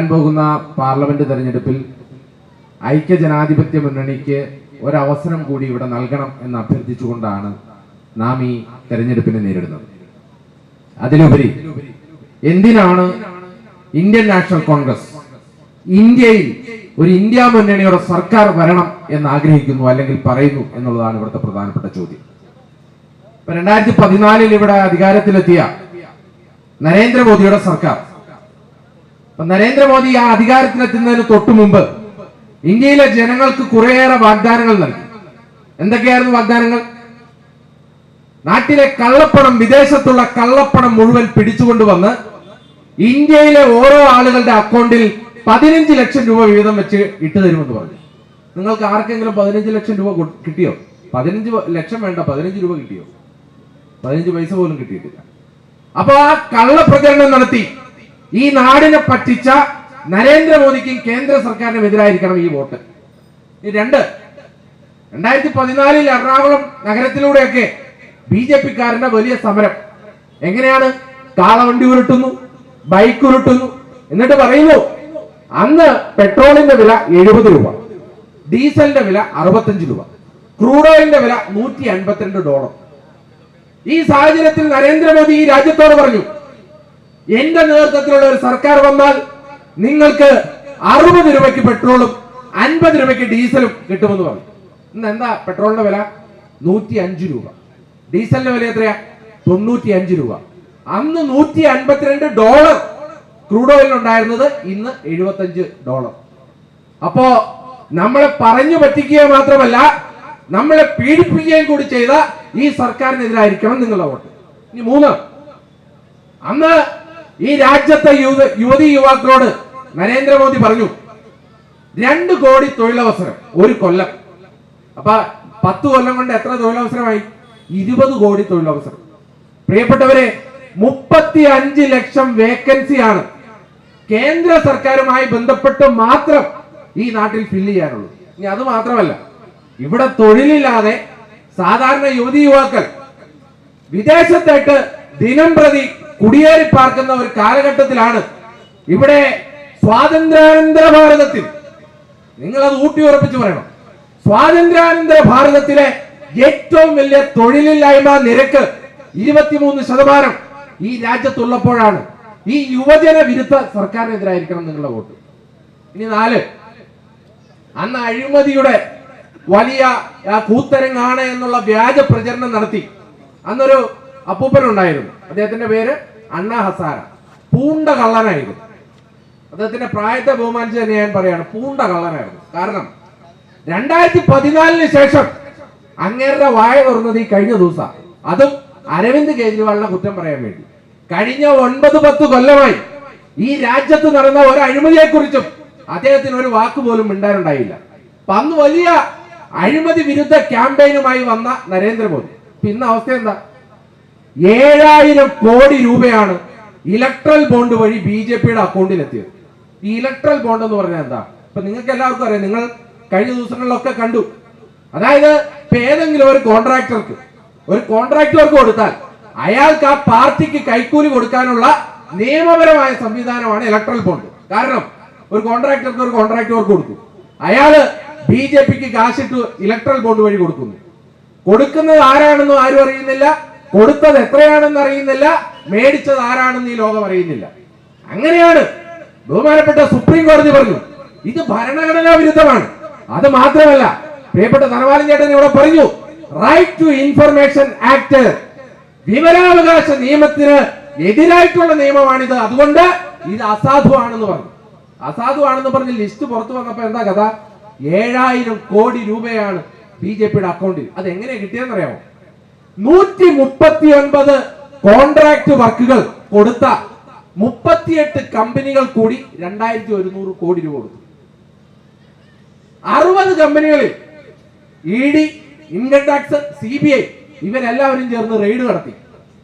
വരാൻ പോകുന്ന പാർലമെന്റ് തെരഞ്ഞെടുപ്പിൽ ഐക്യ ജനാധിപത്യ മുന്നണിക്ക് ഒരവസരം കൂടി ഇവിടെ നൽകണം എന്ന് അഭ്യർത്ഥിച്ചുകൊണ്ടാണ് നാം ഈ തെരഞ്ഞെടുപ്പിനെ നേരിടുന്നത്. അതിലുപരി എന്തിനാണ് ഇന്ത്യൻ നാഷണൽ കോൺഗ്രസ് ഇന്ത്യയിൽ ഒരു ഇന്ത്യ മുന്നണിയുടെ സർക്കാർ വരണം എന്ന് ആഗ്രഹിക്കുന്നു അല്ലെങ്കിൽ പറയുന്നു എന്നുള്ളതാണ് ഇവിടുത്തെ പ്രധാനപ്പെട്ട ചോദ്യം. രണ്ടായിരത്തി പതിനാലിൽ ഇവിടെ അധികാരത്തിലെത്തിയ നരേന്ദ്രമോദിയുടെ സർക്കാർ നരേന്ദ്രമോദി ആ അധികാരത്തിലെത്തുന്നതിന് തൊട്ടു മുമ്പ് ഇന്ത്യയിലെ ജനങ്ങൾക്ക് കുറേയേറെ വാഗ്ദാനങ്ങൾ നൽകി. എന്തൊക്കെയായിരുന്നു വാഗ്ദാനങ്ങൾ? നാട്ടിലെ കള്ളപ്പണം വിദേശത്തുള്ള കള്ളപ്പണം മുഴുവൻ പിടിച്ചുകൊണ്ടുവന്ന് ഇന്ത്യയിലെ ഓരോ ആളുകളുടെ അക്കൗണ്ടിൽ പതിനഞ്ച് ലക്ഷം രൂപ വീതം വെച്ച് ഇട്ടു തരുമെന്ന് പറഞ്ഞു. നിങ്ങൾക്ക് ആർക്കെങ്കിലും പതിനഞ്ച് ലക്ഷം രൂപ കിട്ടിയോ? പതിനഞ്ച് ലക്ഷം വേണ്ട പതിനഞ്ച് രൂപ കിട്ടിയോ? പതിനഞ്ച് പൈസ പോലും കിട്ടിയിട്ടില്ല. അപ്പൊ ആ കള്ളപ്രചരണം നടത്തി ഈ നാടിനെ പറ്റിച്ച നരേന്ദ്രമോദിക്കും കേന്ദ്ര സർക്കാരിനും എതിരായിരിക്കണം ഈ വോട്ട്. രണ്ട്. രണ്ടായിരത്തി പതിനാലിൽ എറണാകുളം നഗരത്തിലൂടെയൊക്കെ ബി ജെ പിക്കാരന്റെ വലിയ സമരം എങ്ങനെയാണ്? കാളവണ്ടി ഉരുട്ടുന്നു ബൈക്ക് ഉരുട്ടുന്നു. എന്നിട്ട് പറയുന്നു അന്ന് പെട്രോളിന്റെ വില എഴുപത് രൂപ ഡീസലിന്റെ വില അറുപത്തഞ്ച് രൂപ ക്രൂഡ് ഓയിലിന്റെ വില നൂറ്റി അൻപത്തിരണ്ട് ഡോളർ. ഈ സാഹചര്യത്തിൽ നരേന്ദ്രമോദി ഈ രാജ്യത്തോട് പറഞ്ഞു എന്റെ നേതൃത്വത്തിലുള്ള ഒരു സർക്കാർ വന്നാൽ നിങ്ങൾക്ക് അറുപത് രൂപയ്ക്ക് പെട്രോളും അൻപത് രൂപയ്ക്ക് ഡീസലും കിട്ടുമെന്ന് പറഞ്ഞു. ഇന്ന് എന്താ പെട്രോളിന്റെ വില? നൂറ്റി അഞ്ച് രൂപ. ഡീസലിന്റെ വില എത്രയാ? തൊണ്ണൂറ്റി അഞ്ച് രൂപ. അന്ന് നൂറ്റി അൻപത്തിരണ്ട് ഡോളർ ക്രൂഡ് ഓയിൽ ഉണ്ടായിരുന്നത് ഇന്ന് എഴുപത്തഞ്ച് ഡോളർ. അപ്പോ നമ്മളെ പറഞ്ഞു പറ്റിക്കുക മാത്രമല്ല നമ്മളെ പീഡിപ്പിക്കുകയും കൂടി ചെയ്ത ഈ സർക്കാരിനെതിരായിരിക്കണം നിങ്ങളുടെ വോട്ട്. ഇനി മൂന്ന്. അന്ന് ഈ രാജ്യത്തെ യുവ യുവതി യുവാക്കളോട് നരേന്ദ്രമോദി പറഞ്ഞു രണ്ട് കോടി തൊഴിലവസരം ഒരു കൊല്ലം. അപ്പൊ പത്ത് കൊല്ലം കൊണ്ട് എത്ര തൊഴിലവസരമായി? ഇരുപത് കോടി തൊഴിലവസരം. പ്രിയപ്പെട്ടവരെ മുപ്പത്തി അഞ്ച് ലക്ഷം വേക്കൻസിയാണ് കേന്ദ്ര സർക്കാരുമായി ബന്ധപ്പെട്ട് മാത്രം ഈ നാട്ടിൽ ഫില്ല് ചെയ്യാനുള്ളൂ ഇനി അത് മാത്രമല്ല ഇവിടെ തൊഴിലില്ലാതെ സാധാരണ യുവതി യുവാക്കൾ വിദേശത്തേക്ക് ദിനം പ്രതി കുടിയേറി പാർക്കുന്ന ഒരു കാലഘട്ടത്തിലാണ് ഇവിടെ സ്വാതന്ത്ര്യാനന്തര ഭാരതത്തിൽ. നിങ്ങൾ അത് ഊട്ടി ഉറപ്പിച്ചു പറയണം. സ്വാതന്ത്ര്യാനന്തര ഭാരതത്തിലെ ഏറ്റവും വലിയ തൊഴിലില്ലായ്മ നിരക്ക് ഇരുപത്തിമൂന്ന് ശതമാനം ഈ രാജ്യത്തുള്ളപ്പോഴാണ്. ഈ യുവജന വിരുദ്ധ സർക്കാരിനെതിരായിരിക്കണം നിങ്ങളുടെ വോട്ട്. ഇനി നാല് അന്ന് അഴിമതിയുടെ വലിയ കൂത്തരങ്ങാണ് എന്നുള്ള വ്യാജ പ്രചരണം നടത്തി. അന്നൊരു അപ്പൂപ്പൻ ഉണ്ടായിരുന്നു അദ്ദേഹത്തിന്റെ പേര് അണ്ണ ഹസാര. പൂണ്ട കള്ളനായിരുന്നു. അദ്ദേഹത്തിന്റെ പ്രായത്തെ ബഹുമാനിച്ച് തന്നെ ഞാൻ പറയാണ് പൂണ്ട കള്ളനായിരുന്നു. കാരണം രണ്ടായിരത്തി പതിനാലിന് ശേഷം അങ്ങേരുടെ വായ തുറന്നത് ഈ കഴിഞ്ഞ ദിവസം. അതും അരവിന്ദ് കേജ്രിവാളിനെ കുറ്റം പറയാൻ വേണ്ടി. കഴിഞ്ഞ ഒൻപത് പത്ത് കൊല്ലമായി ഈ രാജ്യത്ത് നടന്ന ഒരു അഴിമതിയെ കുറിച്ചും അദ്ദേഹത്തിന് ഒരു വാക്ക് പോലും മിണ്ടാനുണ്ടായില്ല. അപ്പൊ അന്ന് വലിയ അഴിമതി വിരുദ്ധ ക്യാമ്പയിനുമായി വന്ന നരേന്ദ്രമോദി. പിന്നെ അവസ്ഥ എന്താ? ഏഴായിരം കോടി രൂപയാണ് ഇലക്ട്രൽ ബോണ്ട് വഴി ബി ജെ പിയുടെ അക്കൗണ്ടിൽ എത്തിയത് ഈ ഇലക്ട്രൽ ബോണ്ട് എന്ന് പറഞ്ഞാൽ എന്താ? ഇപ്പൊ നിങ്ങൾക്ക് എല്ലാവർക്കും അറിയാം നിങ്ങൾ കഴിഞ്ഞ ദിവസങ്ങളിലൊക്കെ കണ്ടു. അതായത് ഏതെങ്കിലും ഒരു കോൺട്രാക്ടർക്ക് ഒരു കോൺട്രാക്ടർക്ക് കൊടുത്താൽ അയാൾക്ക് ആ പാർട്ടിക്ക് കൈക്കൂലി കൊടുക്കാനുള്ള നിയമപരമായ സംവിധാനമാണ് ഇലക്ട്രൽ ബോണ്ട് കാരണം ഒരു കോൺട്രാക്ടർക്ക് ഒരു കോൺട്രാക്ട് വർക്ക് കൊടുക്കും. അയാൾ ബി ജെ പിക്ക് കാശിട്ട് ഇലക്ട്രൽ ബോണ്ട് വഴി കൊടുക്കുന്നു. കൊടുക്കുന്നത് ആരാണെന്നും ആരും അറിയുന്നില്ല. കൊടുത്തത് എത്രയാണെന്ന് അറിയുന്നില്ല മേടിച്ചത് ആരാണെന്ന് ഈ ലോകം അറിയുന്നില്ല. അങ്ങനെയാണ് ബഹുമാനപ്പെട്ട സുപ്രീം കോടതി പറഞ്ഞു ഇത് ഭരണഘടനാ വിരുദ്ധമാണ്. അത് മാത്രമല്ല പ്രിയപ്പെട്ട ധനവാലൻ ചേട്ടൻ ഇവിടെ പറഞ്ഞു റൈറ്റ് ടു ഇൻഫർമേഷൻ ആക്ട് വിവരാവകാശ നിയമത്തിന് എതിരായിട്ടുള്ള നിയമമാണിത്. അതുകൊണ്ട് ഇത് അസാധുവാണെന്ന് പറഞ്ഞു. അസാധുവാണെന്ന് പറഞ്ഞ് ലിസ്റ്റ് പുറത്തു വന്നപ്പോ എന്താ കഥ? ഏഴായിരം കോടി രൂപയാണ് ബി ജെ പിയുടെ അക്കൗണ്ടിൽ അത് എങ്ങനെ കിട്ടിയെന്നറിയാമോ? നൂറ്റി മുപ്പത്തി ഒൻപത് കോൺട്രാക്ട് വർക്കുകൾ കൊടുത്ത മുപ്പത്തിയെട്ട് കമ്പനികൾ കൂടി രണ്ടായിരത്തി ഒരുന്നൂറ് കോടി രൂപ കൊടുത്തു. അറുപത് കമ്പനികളിൽ E D income tax C B I ഇവരെല്ലാവരും ചേർന്ന് റെയ്ഡ് നടത്തി.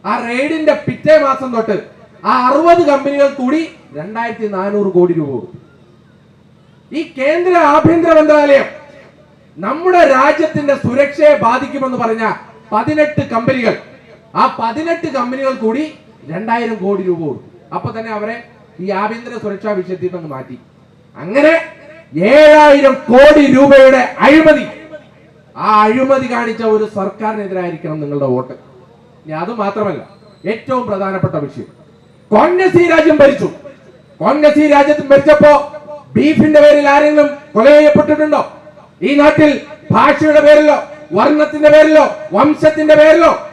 ആ റെയ്ഡിന്റെ പിറ്റേ മാസം തൊട്ട് ആ അറുപത് കമ്പനികൾ കൂടി രണ്ടായിരത്തി നാനൂറ് കോടി രൂപ കൊടുത്തു. ഈ കേന്ദ്ര ആഭ്യന്തര മന്ത്രാലയം നമ്മുടെ രാജ്യത്തിന്റെ സുരക്ഷയെ ബാധിക്കുമെന്ന് പറഞ്ഞ പതിനെട്ട് കമ്പനികൾ. ആ പതിനെട്ട് കമ്പനികൾ കൂടി രണ്ടായിരം കോടി രൂപ കൊടുത്തു. അപ്പൊ തന്നെ അവരെ ഈ ആഭ്യന്തര സുരക്ഷാ വിഷയത്തിൽ നിന്ന് മാറ്റി. അങ്ങനെ ഏഴായിരം കോടി രൂപയുടെ അഴിമതി. ആ അഴിമതി കാണിച്ച ഒരു സർക്കാരിനെതിരായിരിക്കണം നിങ്ങളുടെ വോട്ട്. ഇനി അത് മാത്രമല്ല ഏറ്റവും പ്രധാനപ്പെട്ട വിഷയം. കോൺഗ്രസ് ഈ രാജ്യം ഭരിച്ചു. കോൺഗ്രസ് ഈ രാജ്യത്ത് ഭരിച്ചപ്പോ ബീഫിന്റെ പേരിൽ ആരെങ്കിലും കൊല ചെയ്യപ്പെട്ടിട്ടുണ്ടോ ഈ നാട്ടിൽ ഭാഷയുടെ പേരിലോ? വർണത്തിന്റെ പേരിലോ വംശത്തിന്റെ പേരിലോ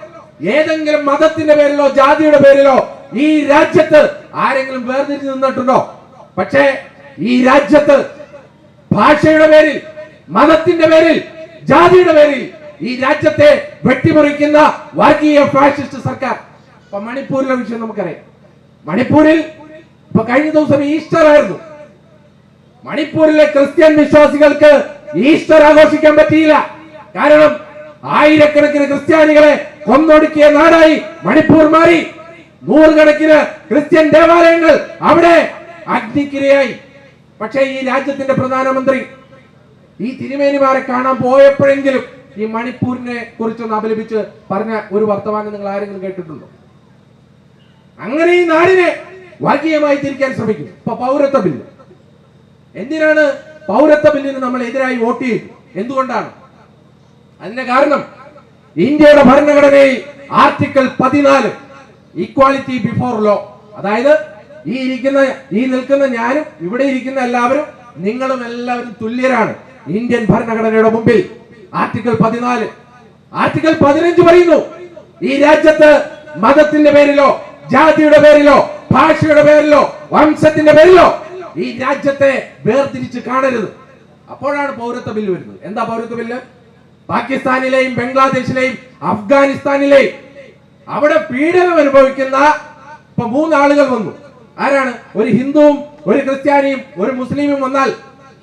ഏതെങ്കിലും മതത്തിന്റെ പേരിലോ ജാതിയുടെ പേരിലോ ഈ രാജ്യത്ത് ആരെങ്കിലും വേർതിരിഞ്ഞ് നിന്നിട്ടുണ്ടോ? പക്ഷേ ഈ രാജ്യത്ത് ഭാഷയുടെ പേരിൽ മതത്തിന്റെ പേരിൽ ജാതിയുടെ പേരിൽ ഈ രാജ്യത്തെ വെട്ടിമുറിക്കുന്ന വർഗീയ ഫാഷിസ്റ്റ് സർക്കാർ. ഇപ്പൊ മണിപ്പൂരിലെ വിഷയം നമുക്കറിയാം. മണിപ്പൂരിൽ ഇപ്പൊ കഴിഞ്ഞ ദിവസം ഈസ്റ്റർ ആയിരുന്നു. മണിപ്പൂരിലെ ക്രിസ്ത്യൻ വിശ്വാസികൾക്ക് ഈസ്റ്റർ ആഘോഷിക്കാൻ പറ്റിയില്ല. കാരണം ആയിരക്കണക്കിന് ക്രിസ്ത്യാനികളെ കൊന്നൊടുക്കിയ നാടായി മണിപ്പൂർ മാറി. നൂറുകണക്കിന് ക്രിസ്ത്യൻ ദേവാലയങ്ങൾ അവിടെ അഗ്നിക്കിരയായി. പക്ഷേ ഈ രാജ്യത്തിന്റെ പ്രധാനമന്ത്രി ഈ തിരുമേനിമാരെ കാണാൻ പോയപ്പോഴെങ്കിലും ഈ മണിപ്പൂരിനെ കുറിച്ചൊന്ന് അപലപിച്ച് പറഞ്ഞ ഒരു വർത്തമാനം നിങ്ങൾ ആരെങ്കിലും കേട്ടിട്ടുണ്ടോ? അങ്ങനെ ഈ നാടിനെ വർഗീയമായി തിരിക്കാൻ ശ്രമിക്കും. ഇപ്പൊ പൗരത്വ ബില്ല്. എന്തിനാണ് പൗരത്വ ബില്ലിന് നമ്മൾ എതിരായി വോട്ട് ചെയ്തു? എന്തുകൊണ്ടാണ്? അതിന്റെ കാരണം ഇന്ത്യയുടെ ഭരണഘടനയിൽ ആർട്ടിക്കിൾ പതിനാല് ഈക്വാലിറ്റി ബിഫോർ ലോ അതായത് ഈ ഇരിക്കുന്ന ഈ നിൽക്കുന്ന ഞാനും ഇവിടെ ഇരിക്കുന്ന എല്ലാവരും നിങ്ങളും എല്ലാവരും തുല്യരാണ് ഇന്ത്യൻ ഭരണഘടനയുടെ മുമ്പിൽ. ആർട്ടിക്കിൾ പതിനാല്. ആർട്ടിക്കിൾ പതിനഞ്ച് പറയുന്നു ഈ രാജ്യത്ത് മതത്തിന്റെ പേരിലോ ജാതിയുടെ പേരിലോ ഭാഷയുടെ പേരിലോ വംശത്തിന്റെ പേരിലോ ഈ രാജ്യത്തെ വേർതിരിച്ച് കാണരുത്. അപ്പോഴാണ് പൗരത്വ ബില്ല് വരുന്നത്. എന്താ പൗരത്വ ബില്ല്? പാകിസ്ഥാനിലെയും ബംഗ്ലാദേശിലെയും അഫ്ഗാനിസ്ഥാനിലെയും അവിടെ പീഡനം അനുഭവിക്കുന്ന ഇപ്പൊ മൂന്നാളുകൾ വന്നു. ആരാണ്? ഒരു ഹിന്ദുവും ഒരു ക്രിസ്ത്യാനിയും ഒരു മുസ്ലിമും വന്നാൽ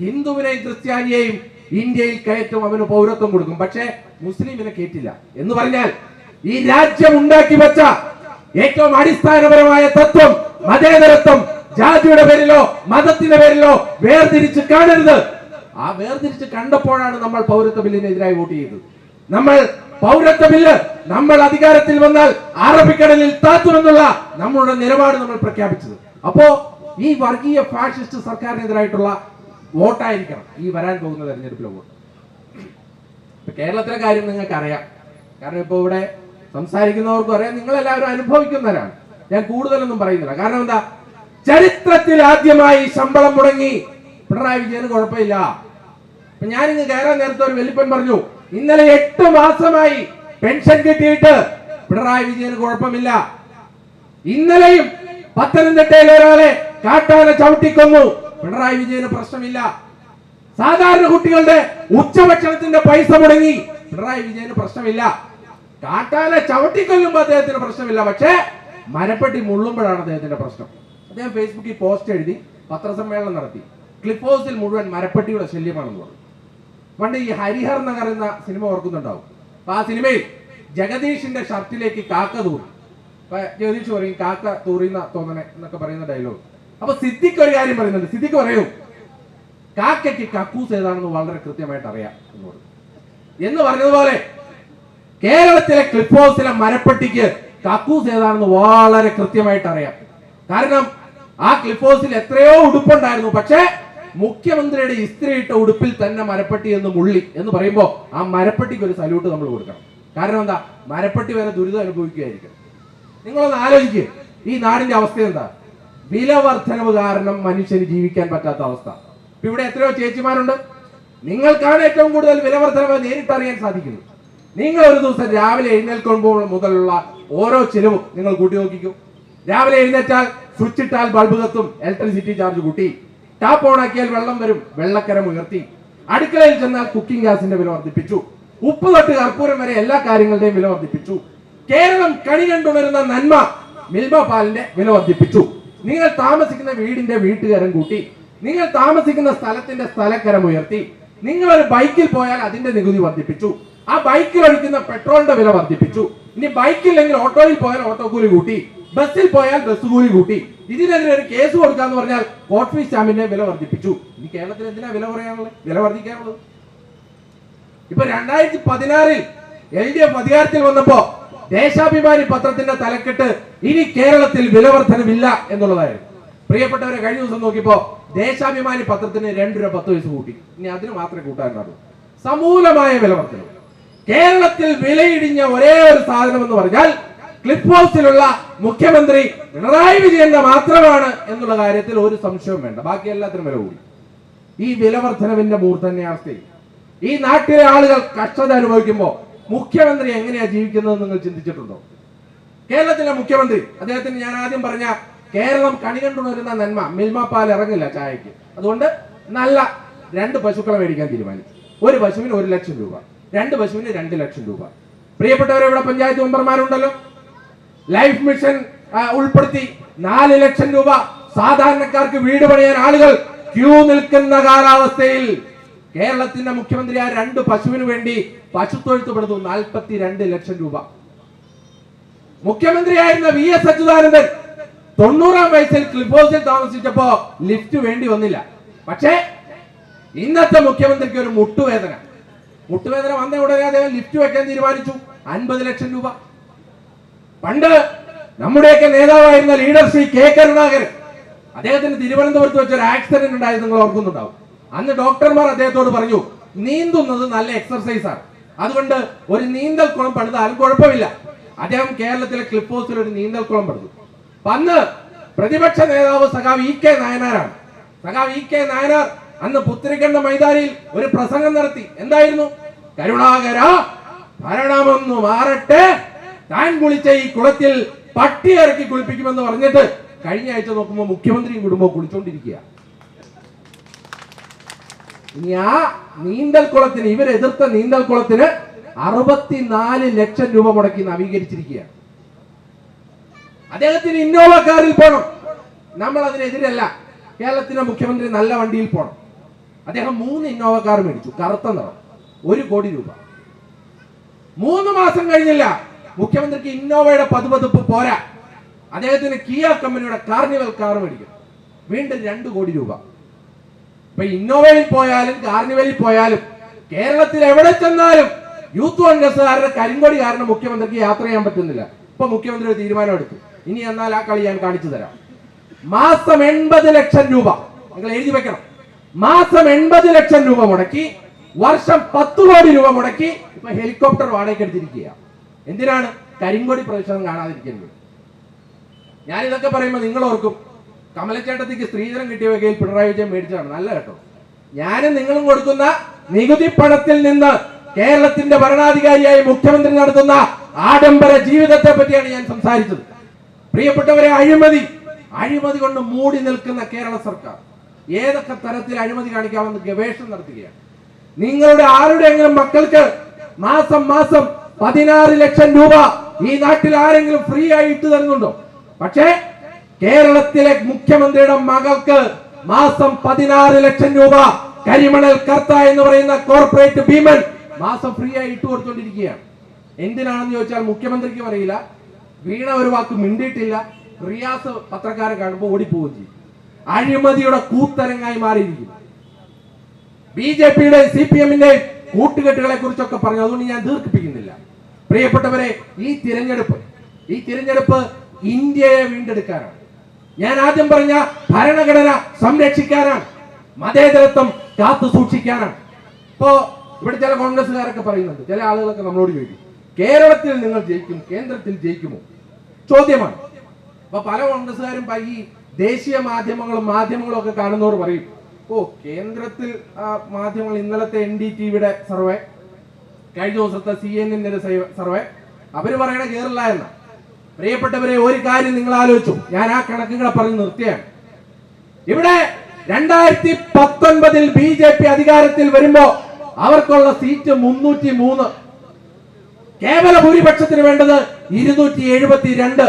ഹിന്ദുവിനെയും ക്രിസ്ത്യാനിയെയും ഇന്ത്യയിൽ കയറ്റും അവന് പൗരത്വം കൊടുക്കും. പക്ഷേ മുസ്ലിമിനെ കയറ്റില്ല എന്ന് പറഞ്ഞാൽ ഈ രാജ്യം ഉണ്ടാക്കി വെച്ച ഏറ്റവും അടിസ്ഥാനപരമായ തത്വം മതേതരത്വം ജാതിയുടെ പേരിലോ മതത്തിന്റെ പേരിലോ വേർതിരിച്ച് കാണരുത്. ആ വേർതിരിച്ച് കണ്ടപ്പോഴാണ് നമ്മൾ പൗരത്വ ബില്ലിനെതിരായി വോട്ട് ചെയ്തത്. നമ്മൾ പൗരത്വ ബില്ല് നമ്മൾ അധികാരത്തിൽ വന്നാൽ അറബിക്കടലിൽ താത്തുമെന്നുള്ള നമ്മളുടെ നിലപാട് നമ്മൾ പ്രഖ്യാപിച്ചത്. അപ്പോ ഈ വർഗീയ ഫാഷിസ്റ്റ് സർക്കാരിനെതിരായിട്ടുള്ള വോട്ടായിരിക്കണം ഈ വരാൻ പോകുന്ന തെരഞ്ഞെടുപ്പിലെ വോട്ട്. കേരളത്തിലെ കാര്യം നിങ്ങൾക്ക് അറിയാം കാരണം ഇപ്പൊ ഇവിടെ സംസാരിക്കുന്നവർക്കും അറിയാം. നിങ്ങളെല്ലാവരും അനുഭവിക്കുന്നവരാണ്. ഞാൻ കൂടുതലൊന്നും പറയുന്നില്ല. കാരണം എന്താ? ചരിത്രത്തിൽ ആദ്യമായി ശമ്പളം മുടങ്ങി പിണറായി വിജയന് കുഴപ്പമില്ല. ഇപ്പൊ ഞാനിങ്ങ് കയറാൻ നേരത്തെ ഒരു വെല്ലിപ്പൻ പറഞ്ഞു ഇന്നലെ എട്ട് മാസമായി പെൻഷൻ കിട്ടിയിട്ട് പിണറായി വിജയന് കുഴപ്പമില്ല. ഇന്നലെയും പത്തനംതിട്ടയിൽ ഒരാളെ കാട്ടാന ചവിട്ടിക്കൊന്നു. പിണറായി വിജയന് പ്രശ്നമില്ല. സാധാരണ കുട്ടികളുടെ ഉച്ചഭക്ഷണത്തിന്റെ പൈസ മുടങ്ങി പിണറായി വിജയന് പ്രശ്നമില്ല. കാട്ടാന ചവിട്ടിക്കൊല്ലുമ്പോ അദ്ദേഹത്തിന് പ്രശ്നമില്ല. പക്ഷേ മരപ്പെട്ടി മുള്ളുമ്പോഴാണ് അദ്ദേഹത്തിന്റെ പ്രശ്നം. അദ്ദേഹം ഫേസ്ബുക്കിൽ പോസ്റ്റ് എഴുതി പത്രസമ്മേളനം നടത്തി. ക്ലിപ്പ് ഹൗസിൽ മുഴുവൻ മരപ്പെട്ടിയുടെ ശല്യമാണെന്ന് പറഞ്ഞു. പണ്ട് ഈ ഹരിഹർ നഗർ എന്ന സിനിമ ഓർക്കുന്നുണ്ടാവും. അപ്പൊ ആ സിനിമയിൽ ജഗദീഷിന്റെ ഷർട്ടിലേക്ക് കാക്ക തൂറി. ജഗദീഷ് പറയും കാക്ക തൂറിന്ന തോന്നണേ എന്നൊക്കെ പറയുന്ന ഡയലോഗ്. അപ്പൊ സിദ്ധിക്ക് ഒരു കാര്യം പറയുന്നുണ്ട്. സിദ്ധിക്ക് പറയൂ കാക്കയ്ക്ക് കക്കൂസ് ഏതാണെന്ന് വളരെ കൃത്യമായിട്ട് അറിയാം എന്ന് പറഞ്ഞു. എന്ന് പറഞ്ഞതുപോലെ കേരളത്തിലെ ക്ലിപ്പ് ഹൗസിലെ മരപ്പെട്ടിക്ക് കക്കൂസ് ഏതാണെന്ന് വളരെ കൃത്യമായിട്ട് അറിയാം. കാരണം ആ ക്ലിപ്പ് ഹൗസിൽ എത്രയോ ഉടുപ്പുണ്ടായിരുന്നു. പക്ഷേ മുഖ്യമന്ത്രിയുടെ ഇസ്ത്രിയിട്ട ഉടുപ്പിൽ തന്നെ മരപ്പെട്ടി എന്ന് മുള്ളി എന്ന് പറയുമ്പോൾ ആ മരപ്പെട്ടിക്ക് ഒരു സല്യൂട്ട് നമ്മൾ കൊടുക്കണം. കാരണം എന്താ? മരപ്പെട്ടി വരെ ദുരിതം അനുഭവിക്കുകയായിരിക്കും. നിങ്ങളൊന്ന് ആലോചിക്കുക ഈ നാടിന്റെ അവസ്ഥ എന്താ? വില വർധനവ് കാരണം മനുഷ്യന് ജീവിക്കാൻ പറ്റാത്ത അവസ്ഥ. ഇപ്പൊ ഇവിടെ എത്രയോ ചേച്ചിമാരുണ്ട്. നിങ്ങൾക്കാണ് ഏറ്റവും കൂടുതൽ വില വർധനവ് നേരിട്ടറിയാൻ സാധിക്കുന്നത്. നിങ്ങൾ ഒരു ദിവസം രാവിലെ എഴുന്നേൽക്കുമ്പോൾ മുതലുള്ള ഓരോ ചിലവും നിങ്ങൾ കൂട്ടി നോക്കിക്കും. രാവിലെ എഴുന്നേറ്റാൽ സ്വിച്ച് ഇട്ടാൽ ബൾബ് കത്തും ഇലക്ട്രിസിറ്റി ചാർജ് കൂട്ടി. ടാപ്പ് ഓൺ ആക്കിയാൽ വെള്ളം വരും. വെള്ളക്കരം ഉയർത്തി. അടുക്കളയിൽ ചെന്നാൽ കുക്കിംഗ് ഗ്യാസിന്റെ വില വർദ്ധിപ്പിച്ചു. ഉപ്പ് തൊട്ട് കർപ്പൂരം വരെ എല്ലാ കാര്യങ്ങളുടെയും വില വർദ്ധിപ്പിച്ചു. കേരളം കണി കണ്ടുണരുന്ന നന്മ മിൽമ പാലിന്റെ വില വർദ്ധിപ്പിച്ചു. നിങ്ങൾ താമസിക്കുന്ന വീടിന്റെ വീട്ടുകാരം കൂട്ടി. നിങ്ങൾ താമസിക്കുന്ന സ്ഥലത്തിന്റെ സ്ഥലക്കരം ഉയർത്തി. നിങ്ങൾ ഒരു ബൈക്കിൽ പോയാൽ അതിന്റെ നികുതി വർദ്ധിപ്പിച്ചു. ആ ബൈക്കിൽ ഒഴിക്കുന്ന പെട്രോളിന്റെ വില വർദ്ധിപ്പിച്ചു. ഇനി ബൈക്കില്ലെങ്കിൽ ഓട്ടോയിൽ പോയാൽ ഓട്ടോ കൂലി കൂട്ടി. ബസ്സിൽ പോയാൽ ബസ് കൂലി കൂട്ടി. ഇതിനെതിരെ ഒരു കേസ് കൊടുക്കാന്ന് പറഞ്ഞാൽ കോട്ട് ഫീസ് സ്റ്റാമ്പിന്റെ വില വർദ്ധിപ്പിച്ചു. ഇനി കേരളത്തിൽ എന്തിനാ വില പറയാനുള്ളത് വില വർദ്ധിക്കാനുള്ളത്. ഇപ്പൊ രണ്ടായിരത്തി പതിനാറിൽ എൽ ഡി എഫ് അധികാരത്തിൽ വന്നപ്പോ ദേശാഭിമാനി പത്രത്തിന്റെ തലക്കെട്ട് ഇനി കേരളത്തിൽ വിലവർദ്ധനമില്ല എന്നുള്ളതായിരുന്നു. പ്രിയപ്പെട്ടവരെ കഴിഞ്ഞ ദിവസം നോക്കിയപ്പോ ദേശാഭിമാനി പത്രത്തിന് രണ്ട് രൂപ പത്ത് പൈസ കൂട്ടി. ഇനി അതിന് മാത്രമേ കൂട്ടാനുള്ളൂ സമൂലമായ വില വർധന കേരളത്തിൽ വിലയിടിഞ്ഞ ഒരേ ഒരു സാധനം എന്ന് പറഞ്ഞാൽ ക്ലിപ്പ് പോസ്റ്റിലുള്ള മുഖ്യമന്ത്രി പിണറായി വിജയന്റെ മാത്രമാണ് എന്നുള്ള കാര്യത്തിൽ ഒരു സംശയവും വേണ്ട. ബാക്കി എല്ലാത്തിനും വില കൂടി. ഈ വിലവർദ്ധനവിന്റെ മൂർധന്യാവസ്ഥയിൽ ഈ നാട്ടിലെ ആളുകൾ കഷ്ടത അനുഭവിക്കുമ്പോൾ മുഖ്യമന്ത്രി എങ്ങനെയാ ജീവിക്കുന്നത് നിങ്ങൾ ചിന്തിച്ചിട്ടുണ്ടോ? കേരളത്തിലെ മുഖ്യമന്ത്രി അദ്ദേഹത്തിന് ഞാൻ ആദ്യം പറഞ്ഞ കേരളം കണി കണ്ടുണരുന്ന നന്മ. മിൽമ പാൽ ഇറങ്ങില്ല ചായക്ക് അതുകൊണ്ട് നല്ല രണ്ട് പശുക്കളെ മേടിക്കാൻ തീരുമാനിച്ചു. ഒരു പശുവിന് ഒരു ലക്ഷം രൂപ. രണ്ട് പശുവിന് രണ്ട് ലക്ഷം രൂപ. പ്രിയപ്പെട്ടവരെ ഇവിടെ പഞ്ചായത്ത് മെമ്പർമാരുണ്ടല്ലോ. ലൈഫ് മിഷൻ ഉൾപ്പെടുത്തി നാല് ലക്ഷം രൂപ സാധാരണക്കാർക്ക് വീട് പണിയാൻ ആളുകൾ ക്യൂ നിൽക്കുന്ന കാലാവസ്ഥയിൽ കേരളത്തിന്റെ മുഖ്യമന്ത്രി ആ രണ്ട് പശുവിന് വേണ്ടി പശുത്തൊഴുത്ത് പണിതു നാൽപ്പത്തി രണ്ട് ലക്ഷം രൂപ. മുഖ്യമന്ത്രിയായിരുന്ന വി എസ് അച്യുതാനന്ദൻ തൊണ്ണൂറാം വയസ്സിൽ ക്ലിഫ് ഹൗസിൽ താമസിച്ചപ്പോ ലിഫ്റ്റ് വേണ്ടി വന്നില്ല. പക്ഷേ ഇന്നത്തെ മുഖ്യമന്ത്രിക്ക് ഒരു മുട്ടുവേദന. മുട്ടുവേദന വന്ന ഉടനെ അദ്ദേഹം ലിഫ്റ്റ് വെക്കാൻ തീരുമാനിച്ചു. അൻപത് ലക്ഷം രൂപ. പണ്ട് നമ്മുടെയൊക്കെ നേതാവായിരുന്ന ലീഡർ ശ്രീ കെ കരുണാകരൻ അദ്ദേഹത്തിന് തിരുവനന്തപുരത്ത് വെച്ച് ഒരു ആക്സിഡന്റ് ഉണ്ടായത് നിങ്ങൾ ഓർക്കുന്നുണ്ടാവും. അന്ന് ഡോക്ടർമാർ അദ്ദേഹത്തോട് പറഞ്ഞു നീന്തുന്നത് നല്ല എക്സർസൈസ് ആണ്. അതുകൊണ്ട് ഒരു നീന്തൽ കുളം പണിതാലും കുഴപ്പമില്ല. അദ്ദേഹം കേരളത്തിലെ ക്ലിപ്പ് ഹൗസിൽ ഒരു നീന്തൽ കുളം പണിതു. അന്ന് പ്രതിപക്ഷ നേതാവ് സഖാവ് ഇ കെ നായനാരാണ്. സഖാവ് ഇ കെ നായനാർ അന്ന് പുത്തിരിക്കണ്ട മൈതാനിയിൽ ഒരു പ്രസംഗം നടത്തി. എന്തായിരുന്നു? കരുണാകര ഭരണമൊന്നു മാറട്ടെ താൻ കുളിച്ച ഈ കുളത്തിൽ പട്ടി ഇറക്കി കുളിപ്പിക്കുമെന്ന് പറഞ്ഞിട്ട് കഴിഞ്ഞ ആഴ്ച നോക്കുമ്പോൾ മുഖ്യമന്ത്രിയും കുടുംബവും കുളിച്ചോണ്ടിരിക്കുക. ഇനി ആ നീന്തൽ കുളത്തിന് ഇവരെതിർത്ത നീന്തൽ കുളത്തിന് അറുപത്തിനാല് ലക്ഷം രൂപ മുടക്കി നവീകരിച്ചിരിക്കുകയാണ്. അദ്ദേഹത്തിന് ഇന്നോവ കാറിൽ പോകണം നമ്മൾ അതിനെതിരല്ല. കേരളത്തിലെ മുഖ്യമന്ത്രി നല്ല വണ്ടിയിൽ പോണം. അദ്ദേഹം മൂന്ന് ഇന്നോവ കാർ മേടിച്ചു. കറുത്ത നിറം. ഒരു കോടി രൂപ. മൂന്ന് മാസം കഴിഞ്ഞില്ല. മുഖ്യമന്ത്രിക്ക് ഇന്നോവയുടെ പതുപതുപ്പ് പോരാ. അദ്ദേഹത്തിന് കിയ കമ്പനിയുടെ കാർണിവൽ കാർ മേടിക്കും വീണ്ടും രണ്ട് കോടി രൂപ. ഇപ്പൊ ഇന്നോവയിൽ പോയാലും കാർണിവലിൽ പോയാലും കേരളത്തിൽ എവിടെ ചെന്നാലും യൂത്ത് കോൺഗ്രസ്സുകാരുടെ കരിങ്കൊടി കാരണം മുഖ്യമന്ത്രിക്ക് യാത്ര ചെയ്യാൻ പറ്റുന്നില്ല. ഇപ്പൊ മുഖ്യമന്ത്രി ഒരു തീരുമാനം എടുത്തു ഇനി എന്നാൽ ആ കളി ഞാൻ കാണിച്ചു തരാം. മാസം എൺപത് ലക്ഷം രൂപ. നിങ്ങൾ എഴുതി വെക്കണം. മാസം എൺപത് ലക്ഷം രൂപ മുടക്കി വർഷം പത്ത് കോടി രൂപ മുടക്കി ഇപ്പൊ ഹെലികോപ്റ്റർ വാടകയ്ക്ക് എടുത്തിരിക്കുക എന്തിനാണ് കരിങ്കൊടി പ്രദർശനം കാണാതിരിക്കുന്നത്? ഞാൻ ഇതൊക്കെ പറയുമ്പോൾ നിങ്ങൾ ഓർക്കും കമലച്ചേട്ടത്തിക്ക് സ്ത്രീധനം കിട്ടിയ വകയിൽ പിണറായി വിജയൻ മേടിച്ചതാണ്. നല്ല കേട്ടോ. ഞാനും നിങ്ങളും കൊടുക്കുന്ന നികുതി പണത്തിൽ നിന്ന് കേരളത്തിന്റെ ഭരണാധികാരിയായി മുഖ്യമന്ത്രി നടത്തുന്ന ആഡംബര ജീവിതത്തെ പറ്റിയാണ് ഞാൻ സംസാരിച്ചത്. പ്രിയപ്പെട്ടവരെ അഴിമതി. അഴിമതി കൊണ്ട് മൂടി നിൽക്കുന്ന കേരള സർക്കാർ. ഏതൊക്കെ തരത്തിൽ അഴിമതി കാണിക്കാമെന്ന് ഗവേഷണം നടത്തുകയാണ്. നിങ്ങളുടെ ആരുടെയെങ്കിലും മക്കൾക്ക് മാസം മാസം പതിനാറ് ലക്ഷം രൂപ ഈ നാട്ടിൽ ആരെങ്കിലും ഫ്രീ ആയി ഇട്ടു തരുന്നുണ്ടോ? പക്ഷേ കേരളത്തിലെ മുഖ്യമന്ത്രിയുടെ മകൾക്ക് മാസം പതിനാറ് ലക്ഷം രൂപ കരിമണൽ കർത്ത എന്ന് പറയുന്ന കോർപ്പറേറ്റ് ഭീമൻ മാസം ഫ്രീ ആയി ഇട്ടു കൊടുത്തോണ്ടിരിക്കുകയാണ്. എന്തിനാണെന്ന് ചോദിച്ചാൽ മുഖ്യമന്ത്രിക്ക് അറിയില്ല. വീണ ഒരു വാക്ക് മിണ്ടിയിട്ടില്ല. റിയാസ് പത്രക്കാരെ കാണുമ്പോൾ ഓടിപ്പോവുകയും ചെയ്യും. അഴിമതിയുടെ കൂത്തരങ്ങായി മാറിയിരിക്കും ബി ജെ പിയുടെ സി പി എമ്മിന്റെ കൂട്ടുകെട്ടുകളെ കുറിച്ചൊക്കെ പറഞ്ഞു. അതുകൊണ്ട് ഞാൻ ദീർഘിപ്പിക്കുന്നില്ല. പ്രിയപ്പെട്ടവരെ ഈ തിരഞ്ഞെടുപ്പ് ഈ തിരഞ്ഞെടുപ്പ് ഇന്ത്യയെ വീണ്ടെടുക്കാനാണ്. ഞാൻ ആദ്യം പറഞ്ഞ ഭരണഘടന സംരക്ഷിക്കാനാണ് മതേതരത്വം കാത്തു സൂക്ഷിക്കാനാണ്. ഇപ്പോ ഇവിടെ ചില കോൺഗ്രസ്സുകാരൊക്കെ പറയുന്നുണ്ട് ചില ആളുകളൊക്കെ നമ്മളോട് ചോദിക്കും കേരളത്തിൽ നിങ്ങൾ ജയിക്കും കേന്ദ്രത്തിൽ ജയിക്കുമോ? ചോദ്യമാണ്. അപ്പൊ പല കോൺഗ്രസ്സുകാരും ഈ ദേശീയ മാധ്യമങ്ങളും മാധ്യമങ്ങളും ഒക്കെ കാണുന്നവർ പറയും ഓ കേന്ദ്രത്തിൽ മാധ്യമങ്ങൾ ഇന്നലത്തെ എൻ ഡി ടിവിയുടെ സർവേ കഴിഞ്ഞ ദിവസത്തെ സി എൻ എന്നിന്റെ സർവേ. അവർ പറയണ കേരള എന്ന. പ്രിയപ്പെട്ടവരെ ഒരു കാര്യം നിങ്ങൾ ആലോചിച്ചു. ഞാൻ ആ കണക്കുകളെ പറഞ്ഞ് നിർത്തിയാണ്. ഇവിടെ രണ്ടായിരത്തി പത്തൊൻപതിൽ ബി ജെ പി അധികാരത്തിൽ വരുമ്പോ അവർക്കുള്ള സീറ്റ് മുന്നൂറ്റി മൂന്ന് കേവല ഭൂരിപക്ഷത്തിന് വേണ്ടത് ഇരുന്നൂറ്റി എഴുപത്തി രണ്ട്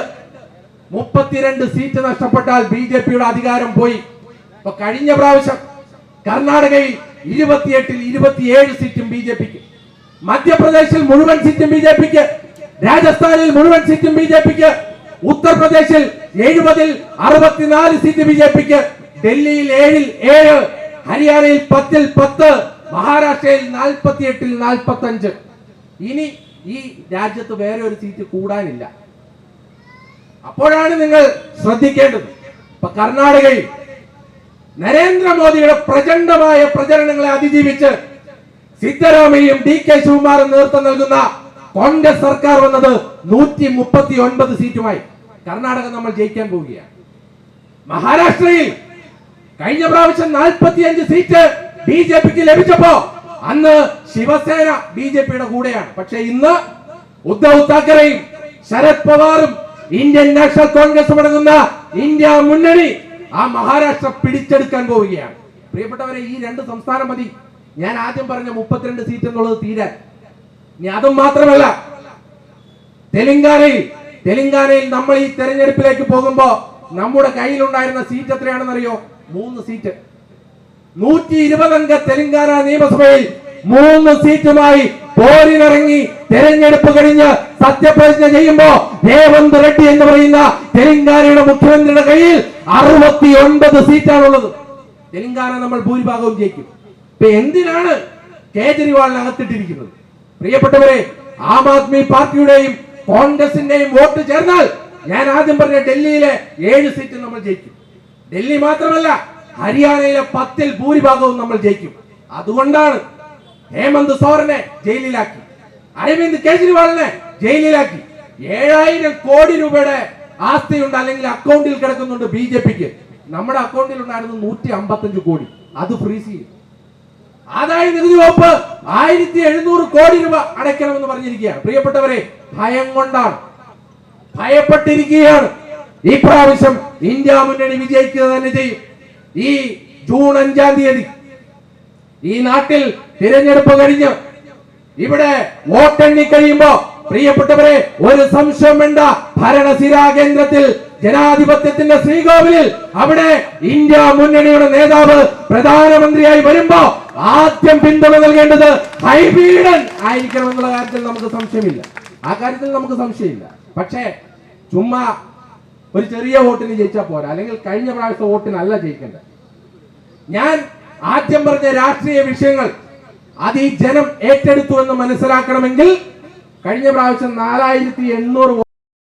മുപ്പത്തിരണ്ട് സീറ്റ് നഷ്ടപ്പെട്ടാൽ ബി ജെ പിയുടെ അധികാരം പോയി. ഇപ്പൊ കഴിഞ്ഞ പ്രാവശ്യം കർണാടകയിൽ ഇരുപത്തിയെട്ടിൽ ഇരുപത്തിയേഴ് സീറ്റും ബി ജെ പിക്ക് മധ്യപ്രദേശിൽ മുഴുവൻ സീറ്റും ബി ജെ പിക്ക് രാജസ്ഥാനിൽ മുഴുവൻ സീറ്റും ബി ജെ പിക്ക് ഉത്തർപ്രദേശിൽ എഴുപതിൽ അറുപത്തിനാല് സീറ്റ് ബി ജെ പിക്ക് ഡൽഹിയിൽ ഏഴിൽ ഏഴ് ഹരിയാനയിൽ പത്തിൽ പത്ത് മഹാരാഷ്ട്രയിൽ നാൽപ്പത്തി എട്ടിൽ നാൽപ്പത്തി അഞ്ച് ഇനി ഈ രാജ്യത്ത് വേറെ ഒരു സീറ്റ് കൂടാനില്ല. അപ്പോഴാണ് നിങ്ങൾ ശ്രദ്ധിക്കേണ്ടത്. ഇപ്പൊ കർണാടകയിൽ നരേന്ദ്രമോദിയുടെ പ്രചണ്ഡമായ പ്രചരണങ്ങളെ അതിജീവിച്ച് സിദ്ധരാമയ്യയും ഡി കെ ശിവകുമാറും നേതൃത്വം നൽകുന്ന കോൺഗ്രസ് സർക്കാർ വന്നത് നൂറ്റി മുപ്പത്തി ഒൻപത് സീറ്റുമായി. കർണാടക നമ്മൾ ജയിക്കാൻ പോവുകയാണ്. മഹാരാഷ്ട്രയിൽ കഴിഞ്ഞ പ്രാവശ്യം നാൽപ്പത്തിയഞ്ച് സീറ്റ് ബി ജെ പിക്ക് ലഭിച്ചപ്പോ അന്ന് ശിവസേന ബി ജെ പിയുടെ കൂടെയാണ്. പക്ഷെ ഇന്ന് ഉദ്ധവ് താക്കറെയും ശരത് പവാറും ഇന്ത്യൻ നാഷണൽ കോൺഗ്രസ് അടങ്ങുന്ന ഇന്ത്യ മുന്നണി ആ മഹാരാഷ്ട്ര പിടിച്ചെടുക്കാൻ പോവുകയാണ്. പ്രിയപ്പെട്ടവരെ ഈ രണ്ട് സംസ്ഥാനം മതി. ഞാൻ ആദ്യം പറഞ്ഞ മുപ്പത്തിരണ്ട് സീറ്റ് എന്നുള്ളത് തീരാൻ. ഇനി അതും മാത്രമല്ല തെലങ്കാനയിൽ തെലങ്കാനയിൽ നമ്മൾ ഈ തെരഞ്ഞെടുപ്പിലേക്ക് പോകുമ്പോ നമ്മുടെ കയ്യിലുണ്ടായിരുന്ന സീറ്റ് എത്രയാണെന്നറിയോ? മൂന്ന് സീറ്റ് നൂറ്റി ഇരുപതംഗ തെലങ്കാന നിയമസഭയിൽ മൂന്ന് സീറ്റുമായി പോരിനിറങ്ങി തെരഞ്ഞെടുപ്പ് കഴിഞ്ഞ് സത്യപ്രതിജ്ഞ ചെയ്യുമ്പോ രേവന്ത് റെഡ്ഡി എന്ന് പറയുന്ന തെലങ്കാനയുടെ മുഖ്യമന്ത്രിയുടെ കയ്യിൽ അറുപത്തി ഒൻപത് സീറ്റാണുള്ളത് തെലങ്കാന നമ്മൾ ഭൂരിഭാഗവും ജയിക്കും. ഇപ്പൊ എന്തിനാണ് കേജ്രിവാളിനെ അകത്തിട്ടിരിക്കുന്നത് പ്രിയപ്പെട്ടവരെ ആം ആദ്മി പാർട്ടിയുടെയും കോൺഗ്രസിന്റെയും വോട്ട് ചേർന്നാൽ ഞാൻ ആദ്യം പറഞ്ഞ ഡൽഹിയിലെ ഏഴ് സീറ്റ് നമ്മൾ ജയിക്കും. ഡൽഹി മാത്രമല്ല ഹരിയാനയിലെ പത്തിൽ ഭൂരിഭാഗവും നമ്മൾ ജയിക്കും. അതുകൊണ്ടാണ് ഹേമന്ത് സോറനെ ജയിലിലാക്കി അരവിന്ദ് കെജ്രിവാളിനെ ജയിലിലാക്കി. ഏഴായിരം കോടി രൂപയുടെ ആസ്തിയുണ്ട് അല്ലെങ്കിൽ അക്കൗണ്ടിൽ കിടക്കുന്നുണ്ട് ബി ജെ പിക്ക്. നമ്മുടെ അക്കൗണ്ടിൽ ഉണ്ടായിരുന്നു നൂറ്റി അമ്പത്തഞ്ച് കോടി. അത് ഫ്രീസ് ചെയ്യും. ആദായ നികുതി വകുപ്പ് ആയിരത്തി എഴുന്നൂറ് കോടി രൂപ അടയ്ക്കണമെന്ന് പറഞ്ഞിരിക്കുകയാണ്. പ്രിയപ്പെട്ടവരെ ഭയം കൊണ്ടാണ്. ഭയപ്പെട്ടിരിക്കുകയാണ്. ഈ പ്രാവശ്യം ഇന്ത്യ മുന്നണി വിജയിക്കുക തന്നെ ചെയ്യും. ഈ ജൂൺ അഞ്ചാം തീയതി ഈ നാട്ടിൽ തിരഞ്ഞെടുപ്പ് കഴിഞ്ഞ് ഇവിടെ വോട്ടെണ്ണി കഴിയുമ്പോ പ്രിയപ്പെട്ടവരെ ഒരു സംശയം വേണ്ട ഭരണസിരാ കേന്ദ്രത്തിൽ ജനാധിപത്യത്തിന്റെ ശ്രീകോവിലിൽ അവിടെ ഇന്ത്യ മുന്നണിയുടെ നേതാവ് പ്രധാനമന്ത്രിയായി വരുമ്പോ ആദ്യം പിന്തുണ നൽകേണ്ടത് ഹൈബീഡൻ ആയിരിക്കണം എന്നുള്ള കാര്യത്തിൽ നമുക്ക് സംശയമില്ല. ആ കാര്യത്തിൽ നമുക്ക് സംശയമില്ല. പക്ഷേ ചുമ്മാ ഒരു ചെറിയ വോട്ടിന് ജയിച്ചാൽ പോരാ. അല്ലെങ്കിൽ കഴിഞ്ഞ പ്രാവശ്യത്തെ വോട്ടിനല്ല ജയിക്കേണ്ടത്. ഞാൻ ആദ്യം പറഞ്ഞ രാഷ്ട്രീയ വിഷയങ്ങൾ അത് ഈ ജനം ഏറ്റെടുത്തു എന്ന് മനസ്സിലാക്കണമെങ്കിൽ കഴിഞ്ഞ പ്രാവശ്യം നാലായിരത്തി എണ്ണൂറ്